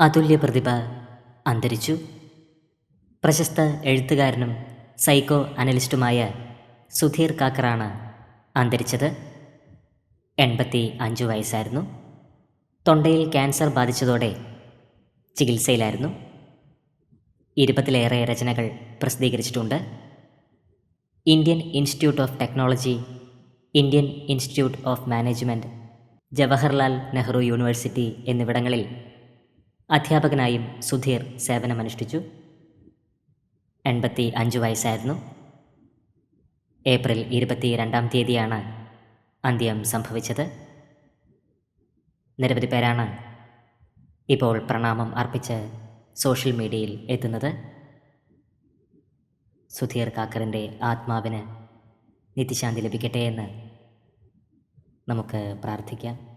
അതുല്യ പ്രതിഭ അന്തരിച്ചു. പ്രശസ്ത എഴുത്തുകാരനും സൈക്കോ അനലിസ്റ്റുമായ സുധീർ കാക്കറാണ് അന്തരിച്ചത്. എൺപത്തി അഞ്ച് വയസ്സായിരുന്നു. തൊണ്ടയിൽ ക്യാൻസർ ബാധിച്ചതോടെ ചികിത്സയിലായിരുന്നു. ഇരുപതിലേറെ രചനകൾ പ്രസിദ്ധീകരിച്ചിട്ടുണ്ട്. Indian Institute of Technology Indian Institute of Management Jawaharlal Nehru University എന്നിവിടങ്ങളിൽ അധ്യാപകനായും സുധീർ സേവനമനുഷ്ഠിച്ചു. എൺപത്തി അഞ്ച് വയസ്സായിരുന്നു. ഏപ്രിൽ ഇരുപത്തി രണ്ടാം തീയതിയാണ് അന്ത്യം സംഭവിച്ചത്. നിരവധി പേരാണ് ഇപ്പോൾ പ്രണാമം അർപ്പിച്ച് സോഷ്യൽ മീഡിയയിൽ എത്തുന്നത്. സുധീർ കാക്കറിന്റെ ആത്മാവിന് നിത്യശാന്തി ലഭിക്കട്ടെ എന്ന് നമുക്ക് പ്രാർത്ഥിക്കാം.